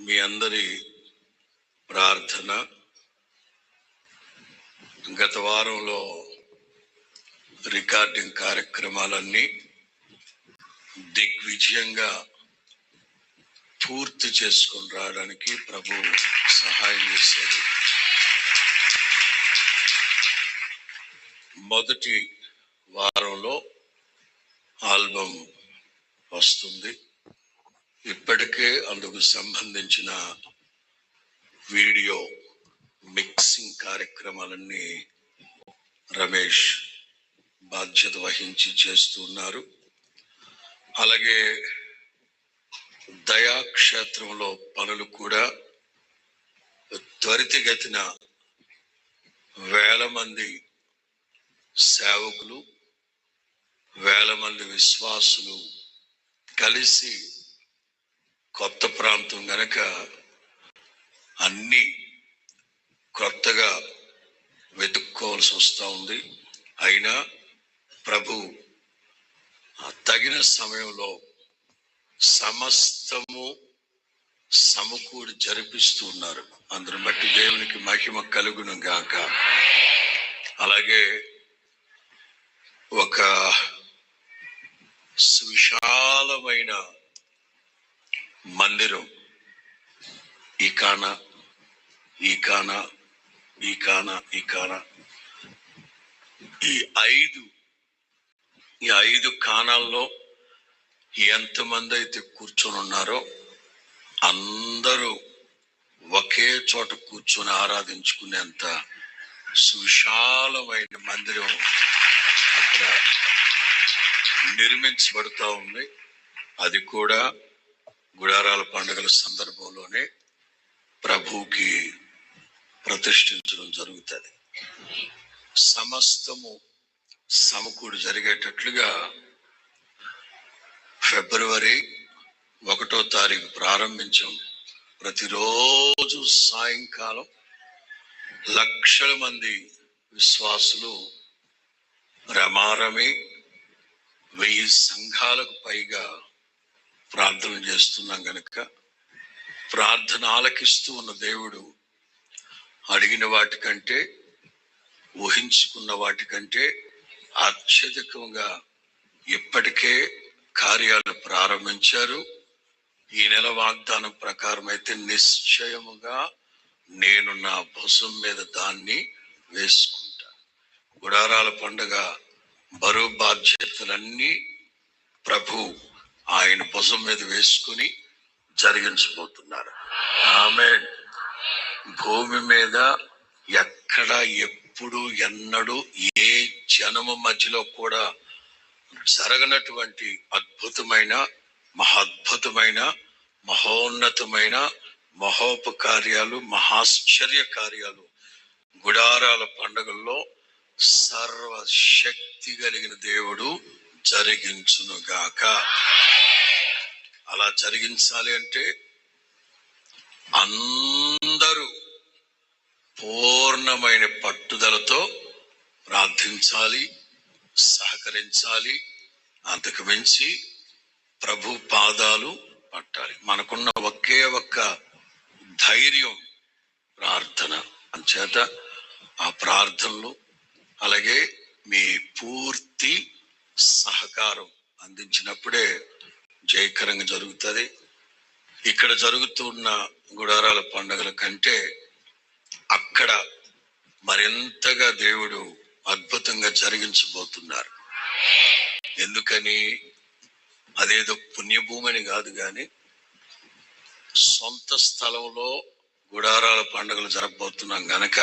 మీ అందరి ప్రార్థన గత వారంలో రికార్డింగ్ కార్యక్రమాలన్నీ దిగ్విజయంగా పూర్తి చేసుకుని రావడానికి ప్రభు సహాయం చేశారు. మొదటి వారంలో ఆల్బమ్ వస్తుంది. ఇప్పటికే అందుకు సంబంధించిన వీడియో మిక్సింగ్ కార్యక్రమాలన్నీ రమేష్ బాధ్యత వహించి చేస్తున్నారు అలాగే దయాక్షేత్రంలో పనులు కూడా త్వరితగతిన వేల మంది సేవకులు వేల మంది విశ్వాసులు కలిసి కొత్త ప్రాంతం గనక అన్ని కొత్తగా వెతుక్కోవాల్సి వస్తూ ఉంది. అయినా ప్రభు తగిన సమయంలో సమస్తము సమకూడి జరిపిస్తూ ఉన్నారు. అందరు బట్టి దేవునికి మహిమ కలుగును గాక. అలాగే ఒక సువిశాలమైన మందిరం. ఈ కాన ఈ కాన ఈ కాన ఈ కాన. ఈ ఐదు ఈ ఐదు కాణాల్లో ఎంతమంది అయితే కూర్చొని ఉన్నారో అందరూ ఒకే చోట కూర్చొని ఆరాధించుకునేంత సువిశాలమైన మందిరం అక్కడ నిర్మించబడుతూ ఉంది. అది కూడా గుడారాల పండుగల సందర్భంలోనే ప్రభువుకి ప్రతిష్ఠించడం జరుగుతుంది. సమస్తము సమకూడి జరిగేటట్లుగా ఫిబ్రవరి ఒకటో తారీఖు ప్రారంభించాం. ప్రతిరోజు సాయంకాలం లక్షల మంది విశ్వాసులు రమారమి వెయ్యి సంఘాలకు పైగా ప్రార్థన చేస్తున్నాం గనక. ప్రార్థన ఆలకిస్తూ ఉన్న దేవుడు అడిగిన వాటికంటే ఊహించుకున్న వాటికంటే అత్యధికంగా ఇప్పటికే కార్యాలు ప్రారంభించారు. ఈ నెల వాగ్దానం ప్రకారం అయితే నిశ్చయముగా నేను నా భుజం మీద దాన్ని వేసుకుంటా. గుడారాల పండుగ బరువు బాధ్యతలన్నీ ప్రభు ఆయన భుజం మీద వేసుకుని జరిగించబోతున్నారు. ఆమె భూమి మీద ఎక్కడ ఎప్పుడు ఎన్నడూ ఏ జనము మధ్యలో కూడా జరగనటువంటి అద్భుతమైన మహాద్భుతమైన మహోన్నతమైన మహోపకార్యాలు మహాశ్చర్య కార్యాలు గుడారాల పండుగల్లో సర్వశక్తి కలిగిన దేవుడు జరిగించునుగాక. అలా జరిగించాలి అంటే అందరూ పూర్ణమైన పట్టుదలతో ప్రార్థించాలి సహకరించాలి అంతకు మించి ప్రభు పాదాలు పట్టాలి. మనకున్న ఒకే ఒక్క ధైర్యం ప్రార్థన. అంచేత ఆ ప్రార్థనలు అలాగే మీ పూర్తి సహకారం అందించినప్పుడే జయకరంగా జరుగుతుంది. ఇక్కడ జరుగుతున్న గుడారాల పండుగల కంటే అక్కడ మరింతగా దేవుడు అద్భుతంగా జరిగించబోతున్నారు. ఎందుకని? అదేదో పుణ్యభూమి అని కాదు కానీ సొంత స్థలంలో గుడారాల పండుగలు జరగబోతున్నాం గనక.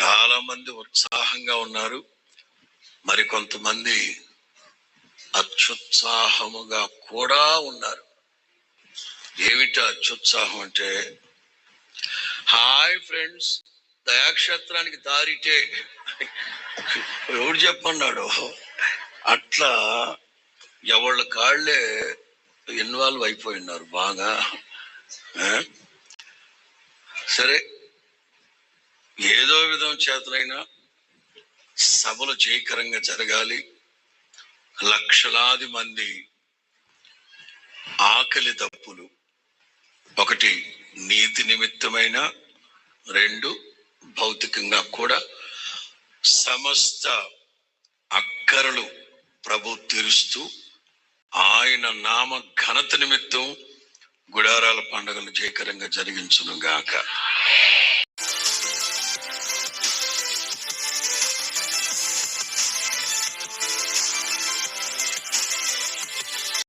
చాలా మంది ఉత్సాహంగా ఉన్నారు. మరి కొంతమంది అత్యుత్సాహముగా కూడా ఉన్నారు. ఏమిటి అత్యుత్సాహం అంటే హాయ్ ఫ్రెండ్స్ దయాక్షేత్రానికి దారిటే. ఎవడు చెప్పన్నాడు? అట్లా ఎవళ్ళ కాళ్ళే ఇన్వాల్వ్ అయిపోయినారు బాగా. ఆ? సరే ఏదో విధం చేతనైనా సభలు జయకరంగా జరగాలి. లక్షలాది మంది ఆకలి దప్పులు ఒకటి నీతి నిమిత్తమైన రెండు భౌతికంగా కూడా సమస్త అక్కరలు ప్రభు తీరుస్తూ ఆయన నామ ఘనత నిమిత్తం గుడారాల పండుగలు జయకరంగా జరిగించును గాక